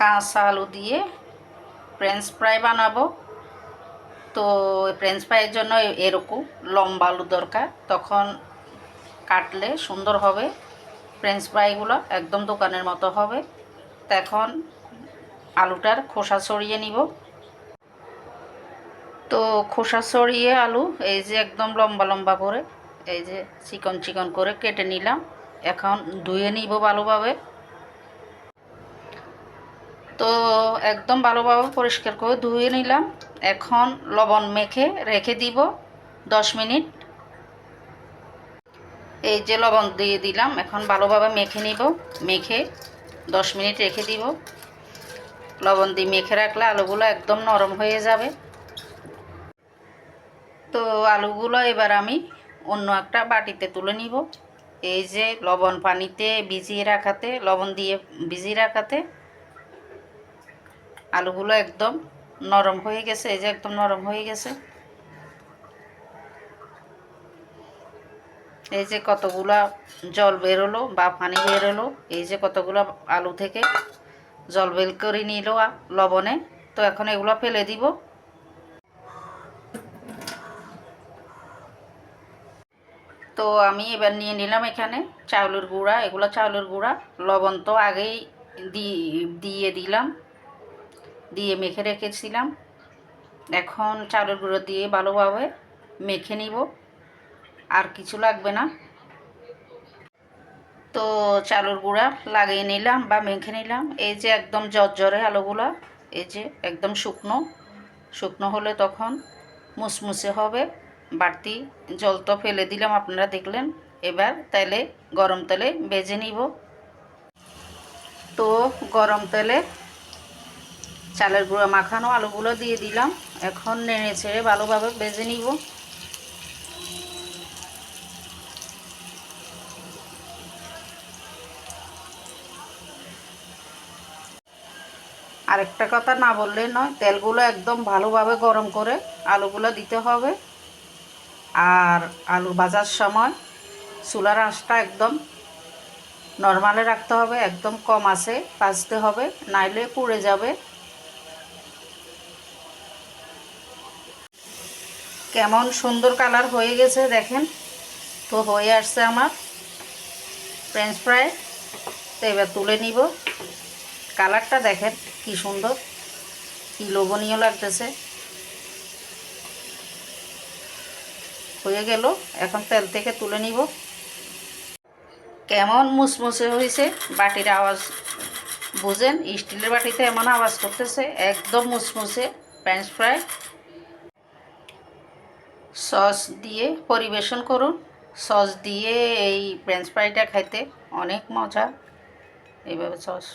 কাঁচা আলু দিয়ে ফ্রেঞ্চ ফ্রাই বানাবো। তো ফ্রেঞ্চ ফ্রাইয়ের জন্য এরকম লম্বা আলু দরকার। তখন কাটলে সুন্দর হবে। ফ্রেঞ্চ ফ্রাইগুলো একদম দোকানের মতো হবে। তো এখন আলুটার খোসা ছড়িয়ে নিব। তো খোসা ছড়িয়ে আলু এই যে একদম লম্বা লম্বা করে, এই যে চিকন চিকন করে কেটে নিলাম। এখন ধুয়ে নিব ভালোভাবে। তো একদম ভালোভাবে পরিষ্কার করে ধুয়ে নিলাম। এখন লবণ মেখে রেখে দিব দশ মিনিট। এই যে লবণ দিয়ে দিলাম, এখন ভালোভাবে মেখে নিব। মেখে দশ মিনিট রেখে দিব। লবণ দিয়ে মেখে রাখলে আলুগুলো একদম নরম হয়ে যাবে। তো আলুগুলো এবার আমি অন্য একটা বাটিতে তুলে নিব। এই যে লবণ পানিতে ভিজিয়ে রাখাতে, লবণ দিয়ে ভিজিয়ে রাখাতে আলুগুলো একদম নরম হয়ে গেছে, এই যে একদম নরম হয়ে গেছে। এই যে কতগুলা জল বেরোলো বা পানি বেরোলো এই যে কতগুলো আলু থেকে জল বের করে নিল লবণে। তো এখন এগুলো ফেলে দিব। তো আমি এবার নিয়ে নিলাম এখানে চাউলের গুঁড়া, এগুলো চাউলের গুঁড়া। লবণ তো আগেই দিয়ে দিলাম। দিয়ে মেখে রেখেছিলাম। এখন চাউলের গুঁড়ো দিয়ে ভালোভাবে মেখে নিব। আর কিছু লাগবে না। তো চালুর গুঁড়া লাগিয়ে নিলাম বা মেখে নিলাম। এই যে একদম জর্জরে আলুগুলা, এই যে একদম শুকনো। শুকনো হলে তখন মুসমুসে হবে। বাড়তি জল তো ফেলে দিলাম, আপনারা দেখলেন। এবার তেলে গরম তেলে বেজে নিব। তো গরম তেলে চালের গুঁড়ো মাখানো আলুগুলো দিয়ে দিলাম। এখন নেড়ে ছেড়ে ভালোভাবে বেজে নিব। আরেকটা কথা না বললে নয়, তেলগুলো একদম ভালোভাবে গরম করে আলুগুলো দিতে হবে। আর আলু ভাজার সময় চুলার আঁচটা একদম নর্মালে রাখতে হবে, একদম কম আছে, ভাজতে হবে, নাইলে পুড়ে যাবে। কেমন সুন্দর কালার হয়ে গেছে, দেখেন। তো হয়ে আসছে আমার ফ্রেঞ্চ ফ্রাই তো এবার তুলে নিব। কালারটা দেখেন কি সুন্দর, কি লোভনীয় লাগতেছে। হয়ে গেল, এখন তেল থেকে তুলে নিব। কেমন মুসমুসে হয়েছে বাটির আওয়াজ। বুঝেন, স্টিলের বাটিতে এমন আওয়াজ করতেছে, একদম মুসমুসে ফ্রেঞ্চ ফ্রাই সস দিয়ে পরিবেশন করুন। সস দিয়ে এই ফ্রেঞ্চ ফ্রাইটা খাইতে অনেক মজা। এইভাবে সস।